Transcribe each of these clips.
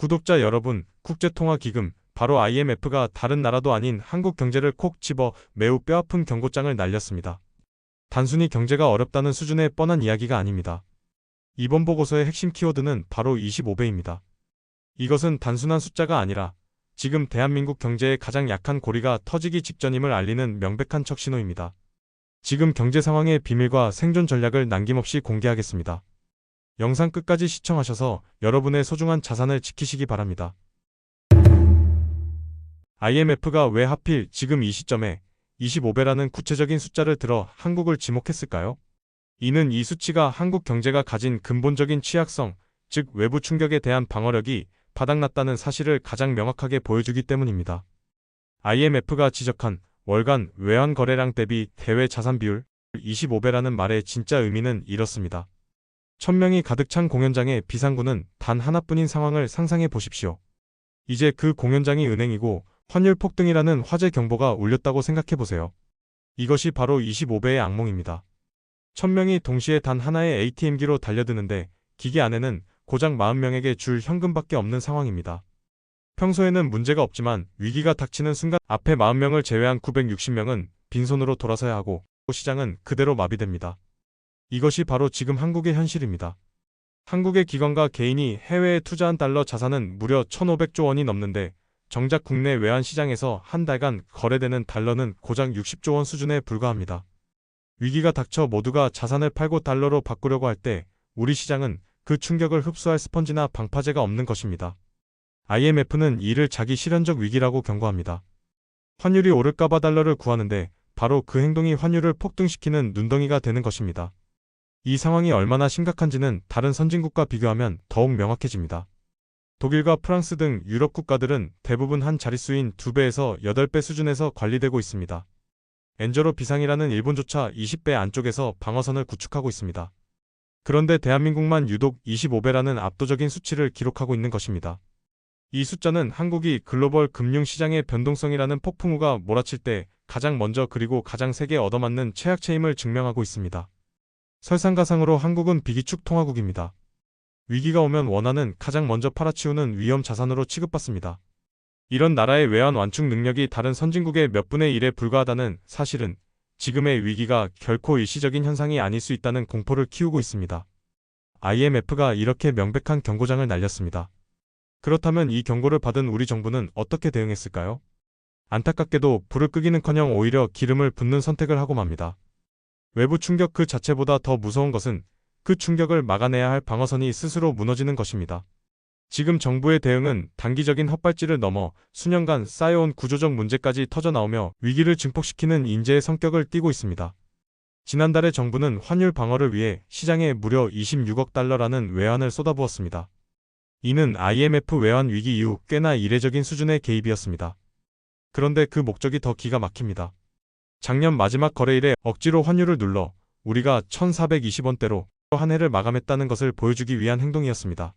구독자 여러분, 국제통화기금, 바로 IMF가 다른 나라도 아닌 한국 경제를 콕 집어 매우 뼈아픈 경고장을 날렸습니다. 단순히 경제가 어렵다는 수준의 뻔한 이야기가 아닙니다. 이번 보고서의 핵심 키워드는 바로 25배입니다. 이것은 단순한 숫자가 아니라 지금 대한민국 경제의 가장 약한 고리가 터지기 직전임을 알리는 명백한 척신호입니다. 지금 경제 상황의 비밀과 생존 전략을 남김없이 공개하겠습니다. 영상 끝까지 시청하셔서 여러분의 소중한 자산을 지키시기 바랍니다. IMF가 왜 하필 지금 이 시점에 25배라는 구체적인 숫자를 들어 한국을 지목했을까요? 이는 이 수치가 한국 경제가 가진 근본적인 취약성, 즉 외부 충격에 대한 방어력이 바닥났다는 사실을 가장 명확하게 보여주기 때문입니다. IMF가 지적한 월간 외환 거래량 대비 대외 자산 비율 25배라는 말의 진짜 의미는 이렇습니다. 천명이 가득 찬 공연장의 비상구는 단 하나뿐인 상황을 상상해 보십시오. 이제 그 공연장이 은행이고 환율 폭등이라는 화재 경보가 울렸다고 생각해 보세요. 이것이 바로 25배의 악몽입니다. 천명이 동시에 단 하나의 ATM기로 달려드는데 기기 안에는 고작 40명에게 줄 현금밖에 없는 상황입니다. 평소에는 문제가 없지만 위기가 닥치는 순간 앞에 40명을 제외한 960명은 빈손으로 돌아서야 하고 시장은 그대로 마비됩니다. 이것이 바로 지금 한국의 현실입니다. 한국의 기관과 개인이 해외에 투자한 달러 자산은 무려 1,500조 원이 넘는데 정작 국내 외환 시장에서 한 달간 거래되는 달러는 고작 60조 원 수준에 불과합니다. 위기가 닥쳐 모두가 자산을 팔고 달러로 바꾸려고 할 때 우리 시장은 그 충격을 흡수할 스펀지나 방파제가 없는 것입니다. IMF는 이를 자기 실현적 위기라고 경고합니다. 환율이 오를까봐 달러를 구하는데 바로 그 행동이 환율을 폭등시키는 눈덩이가 되는 것입니다. 이 상황이 얼마나 심각한지는 다른 선진국과 비교하면 더욱 명확해집니다. 독일과 프랑스 등 유럽 국가들은 대부분 한 자릿수인 2배에서 8배 수준에서 관리되고 있습니다. 엔저로 비상이라는 일본조차 20배 안쪽에서 방어선을 구축하고 있습니다. 그런데 대한민국만 유독 25배라는 압도적인 수치를 기록하고 있는 것입니다. 이 숫자는 한국이 글로벌 금융시장의 변동성이라는 폭풍우가 몰아칠 때 가장 먼저 그리고 가장 세게 얻어맞는 최악체임을 증명하고 있습니다. 설상가상으로 한국은 비기축 통화국입니다. 위기가 오면 원화는 가장 먼저 팔아치우는 위험 자산으로 취급받습니다. 이런 나라의 외환 완충 능력이 다른 선진국의 몇 분의 1에 불과하다는 사실은 지금의 위기가 결코 일시적인 현상이 아닐 수 있다는 공포를 키우고 있습니다. IMF가 이렇게 명백한 경고장을 날렸습니다. 그렇다면 이 경고를 받은 우리 정부는 어떻게 대응했을까요? 안타깝게도 불을 끄기는커녕 오히려 기름을 붓는 선택을 하고 맙니다. 외부 충격 그 자체보다 더 무서운 것은 그 충격을 막아내야 할 방어선이 스스로 무너지는 것입니다. 지금 정부의 대응은 단기적인 헛발질을 넘어 수년간 쌓여온 구조적 문제까지 터져나오며 위기를 증폭시키는 인재의 성격을 띠고 있습니다. 지난달에 정부는 환율 방어를 위해 시장에 무려 26억 달러라는 외환을 쏟아부었습니다. 이는 IMF 외환 위기 이후 꽤나 이례적인 수준의 개입이었습니다. 그런데 그 목적이 더 기가 막힙니다. 작년 마지막 거래일에 억지로 환율을 눌러 우리가 1420원대로 한 해를 마감했다는 것을 보여주기 위한 행동이었습니다.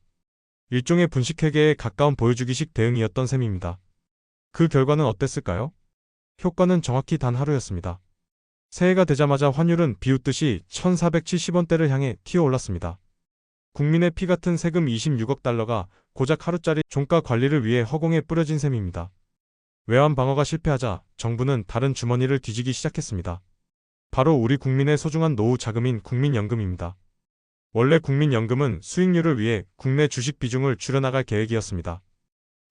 일종의 분식회계에 가까운 보여주기식 대응이었던 셈입니다. 그 결과는 어땠을까요? 효과는 정확히 단 하루였습니다. 새해가 되자마자 환율은 비웃듯이 1470원대를 향해 튀어올랐습니다. 국민의 피 같은 세금 26억 달러가 고작 하루짜리 종가 관리를 위해 허공에 뿌려진 셈입니다. 외환 방어가 실패하자 정부는 다른 주머니를 뒤지기 시작했습니다. 바로 우리 국민의 소중한 노후 자금인 국민연금입니다. 원래 국민연금은 수익률을 위해 국내 주식 비중을 줄여나갈 계획이었습니다.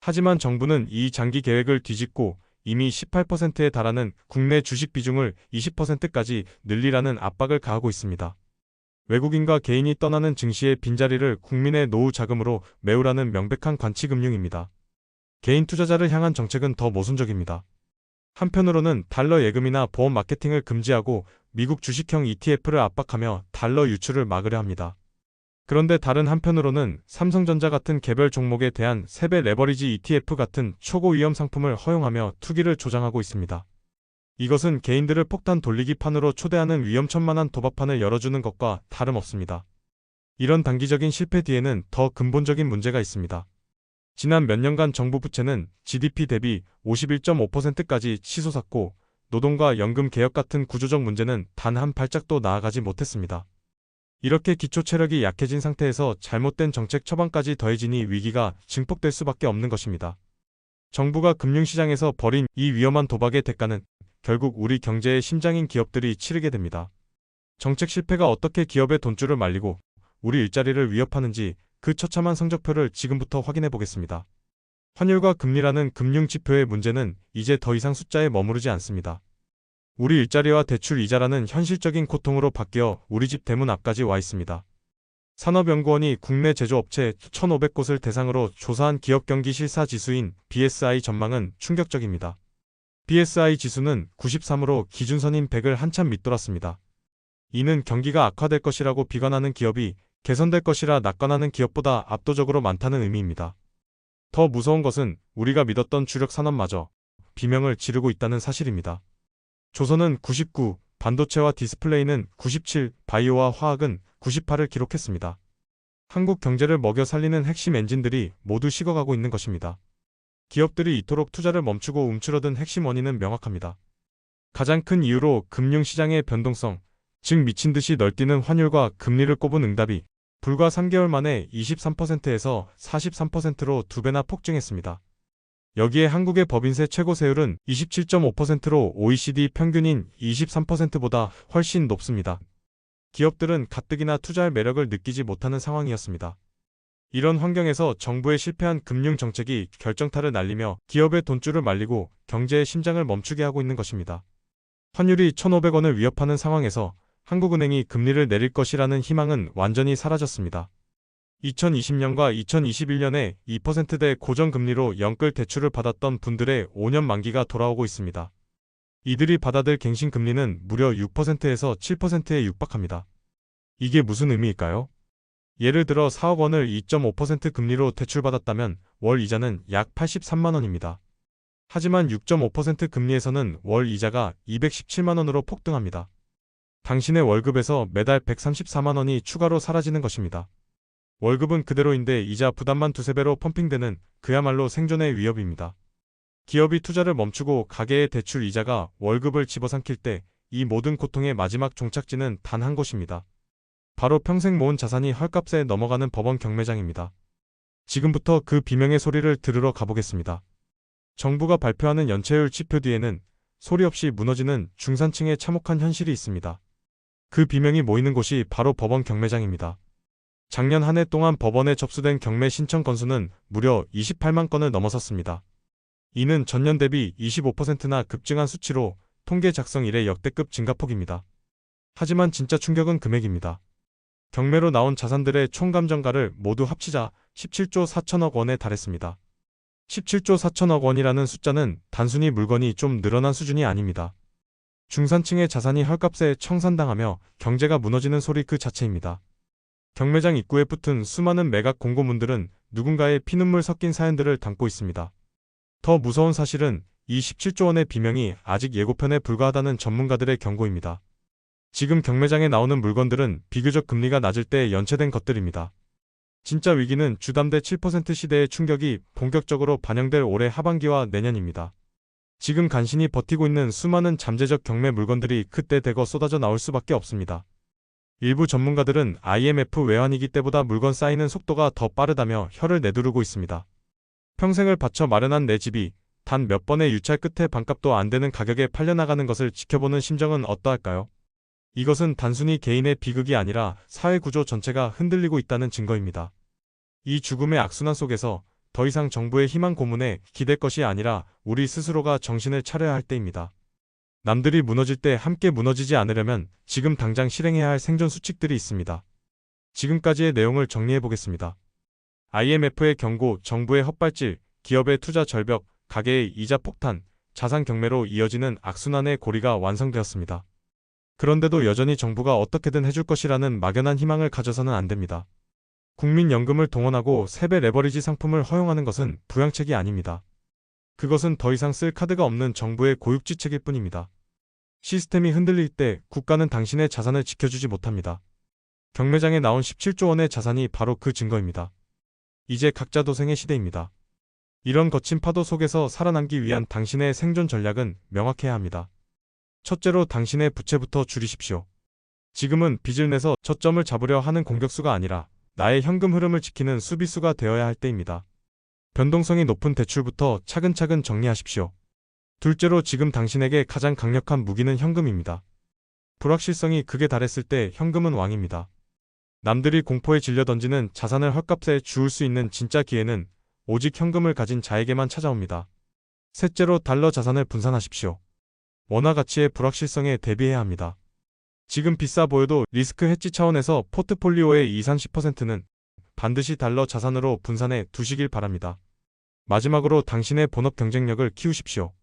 하지만 정부는 이 장기 계획을 뒤집고 이미 18%에 달하는 국내 주식 비중을 20%까지 늘리라는 압박을 가하고 있습니다. 외국인과 개인이 떠나는 증시의 빈자리를 국민의 노후 자금으로 메우라는 명백한 관치금융입니다. 개인 투자자를 향한 정책은 더 모순적입니다. 한편으로는 달러 예금이나 보험 마케팅을 금지하고 미국 주식형 ETF를 압박하며 달러 유출을 막으려 합니다. 그런데 다른 한편으로는 삼성전자 같은 개별 종목에 대한 세배 레버리지 ETF 같은 초고 위험 상품을 허용하며 투기를 조장하고 있습니다. 이것은 개인들을 폭탄 돌리기 판으로 초대하는 위험천만한 도박판을 열어주는 것과 다름없습니다. 이런 단기적인 실패 뒤에는 더 근본적인 문제가 있습니다. 지난 몇 년간 정부 부채는 GDP 대비 51.5%까지 치솟았고 노동과 연금 개혁 같은 구조적 문제는 단 한 발짝도 나아가지 못했습니다. 이렇게 기초 체력이 약해진 상태에서 잘못된 정책 처방까지 더해지니 위기가 증폭될 수밖에 없는 것입니다. 정부가 금융시장에서 벌인 이 위험한 도박의 대가는 결국 우리 경제의 심장인 기업들이 치르게 됩니다. 정책 실패가 어떻게 기업의 돈줄을 말리고 우리 일자리를 위협하는지 그 처참한 성적표를 지금부터 확인해 보겠습니다. 환율과 금리라는 금융 지표의 문제는 이제 더 이상 숫자에 머무르지 않습니다. 우리 일자리와 대출 이자라는 현실적인 고통으로 바뀌어 우리 집 대문 앞까지 와 있습니다. 산업연구원이 국내 제조업체 1,500곳을 대상으로 조사한 기업 경기 실사 지수인 BSI 전망은 충격적입니다. BSI 지수는 93으로 기준선인 100을 한참 밑돌았습니다. 이는 경기가 악화될 것이라고 비관하는 기업이 개선될 것이라 낙관하는 기업보다 압도적으로 많다는 의미입니다. 더 무서운 것은 우리가 믿었던 주력 산업마저 비명을 지르고 있다는 사실입니다. 조선은 99, 반도체와 디스플레이는 97, 바이오와 화학은 98을 기록했습니다. 한국 경제를 먹여 살리는 핵심 엔진들이 모두 식어가고 있는 것입니다. 기업들이 이토록 투자를 멈추고 움츠러든 핵심 원인은 명확합니다. 가장 큰 이유로 금융시장의 변동성, 즉 미친 듯이 널뛰는 환율과 금리를 꼽은 응답이 불과 3개월 만에 23%에서 43%로 두 배나 폭증했습니다. 여기에 한국의 법인세 최고 세율은 27.5%로 OECD 평균인 23%보다 훨씬 높습니다. 기업들은 가뜩이나 투자할 매력을 느끼지 못하는 상황이었습니다. 이런 환경에서 정부의 실패한 금융 정책이 결정타를 날리며 기업의 돈줄을 말리고 경제의 심장을 멈추게 하고 있는 것입니다. 환율이 1,500원을 위협하는 상황에서 한국은행이 금리를 내릴 것이라는 희망은 완전히 사라졌습니다. 2020년과 2021년에 2%대 고정금리로 연끌 대출을 받았던 분들의 5년 만기가 돌아오고 있습니다. 이들이 받아들 갱신금리는 무려 6%에서 7%에 육박합니다. 이게 무슨 의미일까요? 예를 들어 4억 원을 2.5% 금리로 대출받았다면 월 이자는 약 83만 원입니다. 하지만 6.5% 금리에서는 월 이자가 217만 원으로 폭등합니다. 당신의 월급에서 매달 134만 원이 추가로 사라지는 것입니다. 월급은 그대로인데 이자 부담만 두세 배로 펌핑되는 그야말로 생존의 위협입니다. 기업이 투자를 멈추고 가계의 대출 이자가 월급을 집어삼킬 때 이 모든 고통의 마지막 종착지는 단 한 곳입니다. 바로 평생 모은 자산이 헐값에 넘어가는 법원 경매장입니다. 지금부터 그 비명의 소리를 들으러 가보겠습니다. 정부가 발표하는 연체율 지표 뒤에는 소리 없이 무너지는 중산층의 참혹한 현실이 있습니다. 그 비명이 모이는 곳이 바로 법원 경매장입니다. 작년 한 해 동안 법원에 접수된 경매 신청 건수는 무려 28만 건을 넘어섰습니다. 이는 전년 대비 25%나 급증한 수치로 통계 작성 이래 역대급 증가폭입니다. 하지만 진짜 충격은 금액입니다. 경매로 나온 자산들의 총 감정가를 모두 합치자 17조 4천억 원에 달했습니다. 17조 4천억 원이라는 숫자는 단순히 물건이 좀 늘어난 수준이 아닙니다. 중산층의 자산이 헐값에 청산당하며 경제가 무너지는 소리 그 자체입니다. 경매장 입구에 붙은 수많은 매각 공고문들은 누군가의 피눈물 섞인 사연들을 담고 있습니다. 더 무서운 사실은 이 17조 원의 비명이 아직 예고편에 불과하다는 전문가들의 경고입니다. 지금 경매장에 나오는 물건들은 비교적 금리가 낮을 때 연체된 것들입니다. 진짜 위기는 주담대 7% 시대의 충격이 본격적으로 반영될 올해 하반기와 내년입니다. 지금 간신히 버티고 있는 수많은 잠재적 경매 물건들이 그때 대거 쏟아져 나올 수밖에 없습니다. 일부 전문가들은 IMF 외환위기 때보다 물건 쌓이는 속도가 더 빠르다며 혀를 내두르고 있습니다. 평생을 바쳐 마련한 내 집이 단 몇 번의 유찰 끝에 반값도 안 되는 가격에 팔려나가는 것을 지켜보는 심정은 어떠할까요? 이것은 단순히 개인의 비극이 아니라 사회 구조 전체가 흔들리고 있다는 증거입니다. 이 죽음의 악순환 속에서 더 이상 정부의 희망 고문에 기댈 것이 아니라 우리 스스로가 정신을 차려야 할 때입니다. 남들이 무너질 때 함께 무너지지 않으려면 지금 당장 실행해야 할 생존 수칙들이 있습니다. 지금까지의 내용을 정리해 보겠습니다. IMF의 경고, 정부의 헛발질, 기업의 투자 절벽, 가계의 이자 폭탄, 자산 경매로 이어지는 악순환의 고리가 완성되었습니다. 그런데도 여전히 정부가 어떻게든 해줄 것이라는 막연한 희망을 가져서는 안 됩니다. 국민연금을 동원하고 세배 레버리지 상품을 허용하는 것은 부양책이 아닙니다. 그것은 더 이상 쓸 카드가 없는 정부의 고육지책일 뿐입니다. 시스템이 흔들릴 때 국가는 당신의 자산을 지켜주지 못합니다. 경매장에 나온 17조 원의 자산이 바로 그 증거입니다. 이제 각자 도생의 시대입니다. 이런 거친 파도 속에서 살아남기 위한 당신의 생존 전략은 명확해야 합니다. 첫째로 당신의 부채부터 줄이십시오. 지금은 빚을 내서 저점을 잡으려 하는 공격수가 아니라 나의 현금 흐름을 지키는 수비수가 되어야 할 때입니다. 변동성이 높은 대출부터 차근차근 정리하십시오. 둘째로 지금 당신에게 가장 강력한 무기는 현금입니다. 불확실성이 극에 달했을 때 현금은 왕입니다. 남들이 공포에 질려 던지는 자산을 헐값에 주울 수 있는 진짜 기회는 오직 현금을 가진 자에게만 찾아옵니다. 셋째로 달러 자산을 분산하십시오. 원화 가치의 불확실성에 대비해야 합니다. 지금 비싸 보여도 리스크 해지 차원에서 포트폴리오의 20, 30%는 반드시 달러 자산으로 분산해 두시길 바랍니다. 마지막으로 당신의 본업 경쟁력을 키우십시오.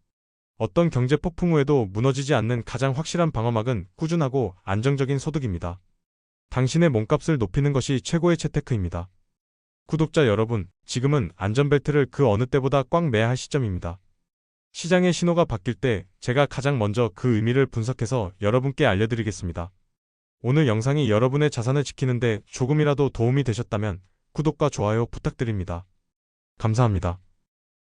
어떤 경제 폭풍 후에도 무너지지 않는 가장 확실한 방어막은 꾸준하고 안정적인 소득입니다. 당신의 몸값을 높이는 것이 최고의 채테크입니다. 구독자 여러분, 지금은 안전벨트를 그 어느 때보다 꽉 매야 할 시점입니다. 시장의 신호가 바뀔 때 제가 가장 먼저 그 의미를 분석해서 여러분께 알려드리겠습니다. 오늘 영상이 여러분의 자산을 지키는데 조금이라도 도움이 되셨다면 구독과 좋아요 부탁드립니다. 감사합니다.